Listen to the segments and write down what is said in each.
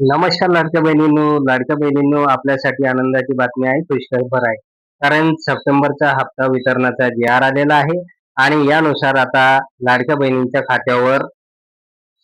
नमस्कार लाडक्या बहिणींनो लाडक्या बहिणींनो आपल्यासाठी आनंदाची बातमी आहे पुष्कळभर आहे. कारण सप्टेंबरचा हप्ता वितरणाचा जी आर आलेला आहे आणि यानुसार आता लाडक्या बहिणींच्या खात्यावर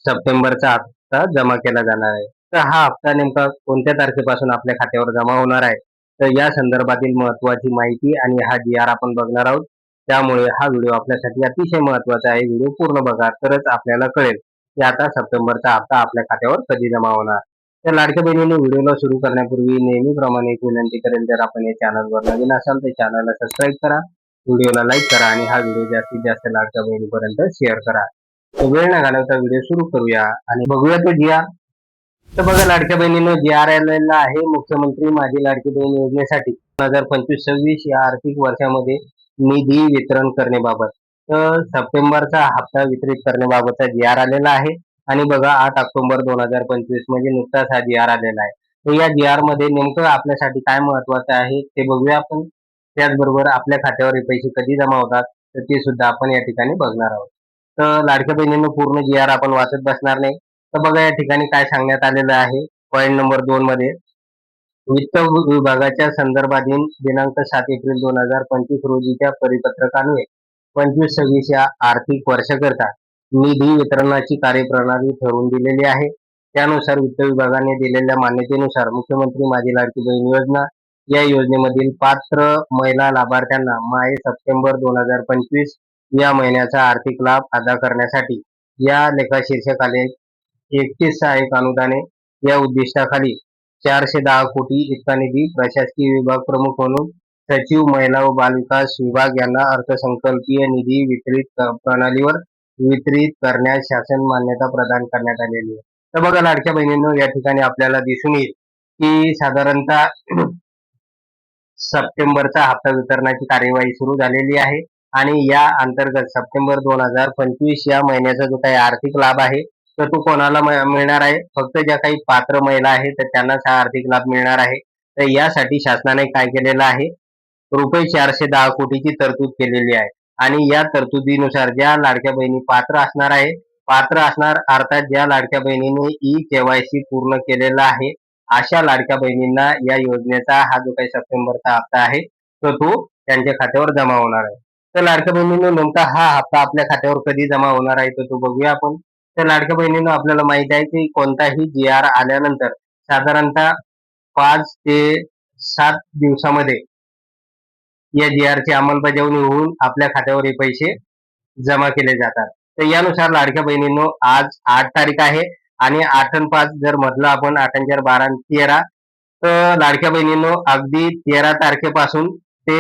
सप्टेंबरचा हप्ता जमा केला जाणार आहे. तर हा हप्ता नेमका कोणत्या तारखेपासून आपल्या खात्यावर जमा होणार आहे? तर या संदर्भातील महत्वाची माहिती आणि हा जी आर आपण बघणार आहोत त्यामुळे हा व्हिडिओ आपल्यासाठी अतिशय महत्त्वाचा आहे. व्हिडिओ पूर्ण बघा तरच आपल्याला कळेल की आता सप्टेंबरचा हप्ता आपल्या खात्यावर कधी जमा होणार. त्या लाडक्या बहिणीने व्हिडिओला सुरू करण्यापूर्वी नेहमीप्रमाणे एक विनंती करेल जर आपण या चॅनलवर नवीन असाल तर चॅनलला सबस्क्राईब करा व्हिडिओला लाईक करा आणि हा व्हिडिओ जास्तीत जास्त लाडक्या बहिणीपर्यंत शेअर करा. तर वेळ न घालवता व्हिडिओ सुरू करूया आणि बघूया तो जी आर तर बघा लाडक्या बहिणीनं जी आर ला आहे मुख्यमंत्री माझी लाडकी बहीण योजनेसाठी. दोन हजार पंचवीस सव्वीस या आर्थिक वर्षामध्ये निधी वितरण करण्याबाबत. तर सप्टेंबरचा हप्ता वितरित करण्याबाबतचा जी आर आलेला आहे. आणि बघा आठ ऑक्टोबर दोन हजार पंचवीस म्हणजे नुकताच हा जी आर आलेला आहे. तर या जी आरमध्ये नेमकं आपल्यासाठी काय महत्वाचं आहे ते बघूया आपण. त्याचबरोबर आपल्या खात्यावर हे पैसे कधी जमा होतात तर ते सुद्धा आपण या ठिकाणी बघणार आहोत. तर लाडक्या बहिणीनं पूर्ण जी आर आपण वाचत बसणार नाही. तर बघा या ठिकाणी काय सांगण्यात आलेलं आहे. पॉईंट नंबर दोन मध्ये वित्त विभागाच्या संदर्भातील दिनांक सात एप्रिल दोन हजार पंचवीस रोजीच्या परिपत्रकान्वये पंचवीस सव्वीस या आर्थिक वर्षाकरता निधी वितरणाची कार्यप्रणाली ठरवून दिलेली आहे. त्यानुसार वित्त विभागाने दिलेल्या मान्यतेनुसार मुख्यमंत्री माझी लाडकी बहीण योजना या योजनेमधील पात्र महिला लाभार्थ्यांना माहे सप्टेंबर दोन हजार पंचवीस या महिन्याचा आर्थिक लाभ अदा करण्यासाठी या लेखा शीर्षकाले एकतीस सहाय्यक अनुदाने या उद्दिष्टाखाली चारशे दहा कोटी इतका निधी प्रशासकीय विभाग प्रमुख म्हणून सचिव महिला व बालविकास विभाग यांना अर्थसंकल्पीय निधी वितरित प्रणालीवर वितरित करण्यास शासन मान्यता प्रदान करण्यात आलेली आहे. तर बघा लाडक्या बहिणींनो या ठिकाणी आपल्याला दिसून येईल की साधारणतः सप्टेंबरचा हप्ता वितरणाची कार्यवाही सुरू झालेली आहे आणि या अंतर्गत सप्टेंबर दोन हजार पंचवीस या महिन्याचा जो काही आर्थिक लाभ आहे तर तो कोणाला मिळणार आहे? फक्त ज्या काही पात्र महिला आहेत तर त्यांनाच हा आर्थिक लाभ मिळणार आहे. तर यासाठी शासनाने काय केलेलं आहे? रुपये चारशे दहा कोटीची तरतूद केलेली आहे. आणि या तरतुदीनुसार ज्या लाडक्या बहिणी पात्र असणार आहे पात्र असणार अर्थात ज्या लाडक्या बहिणीने ई केवायसी पूर्ण केलेला आहे अशा लाडक्या बहिणींना या योजनेचा हा जो काही सप्टेंबरचा हप्ता आहे तो तो त्यांच्या खात्यावर जमा होणार आहे. तर लाडक्या बहिणींनो नेमका हा हप्ता आपल्या खात्यावर कधी जमा होणार आहे तर तो बघूया आपण. तर लाडक्या बहिणींनो आपल्याला माहीत आहे की कोणताही जी आर आल्यानंतर साधारणतः पाच ते सात दिवसामध्ये या जी आर ची अंमलबजावणी होऊन आपल्या खात्यावर हे पैसे जमा केले जातात. तर यानुसार लाडक्या बहिणींनो आज आठ तारीख आहे आणि आठ पाच जर म्हटलं आपण आठ चार बारा तेरा तर लाडक्या बहिणींनो अगदी तेरा तारखेपासून ते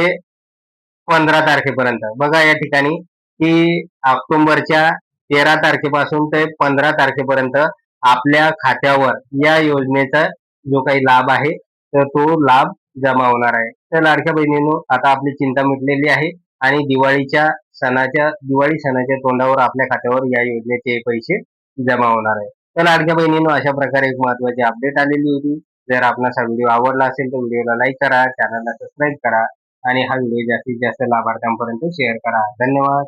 पंधरा तारखेपर्यंत. बघा या ठिकाणी की ऑक्टोबरच्या तेरा तारखेपासून ते पंधरा तारखेपर्यंत आपल्या खात्यावर या योजनेचा जो काही लाभ आहे तर तो लाभ जमा होणार आहे. तर लाडक्या बहिणींनो आता आपली चिंता मिटलेली आहे आणि दिवाळीच्या सणाच्या दिवाळी सणाच्या तोंडावर आपल्या खात्यावर या योजनेचे पैसे जमा होणार आहे. तर लाडक्या बहिणींनो अशा प्रकारे एक महत्वाची अपडेट आलेली होती. जर आपणास हा व्हिडिओ आवडला असेल तर व्हिडिओला लाईक करा चॅनलला सबस्क्राईब करा आणि हा व्हिडिओ जास्तीत जास्त लाभार्थ्यांपर्यंत शेअर करा. धन्यवाद.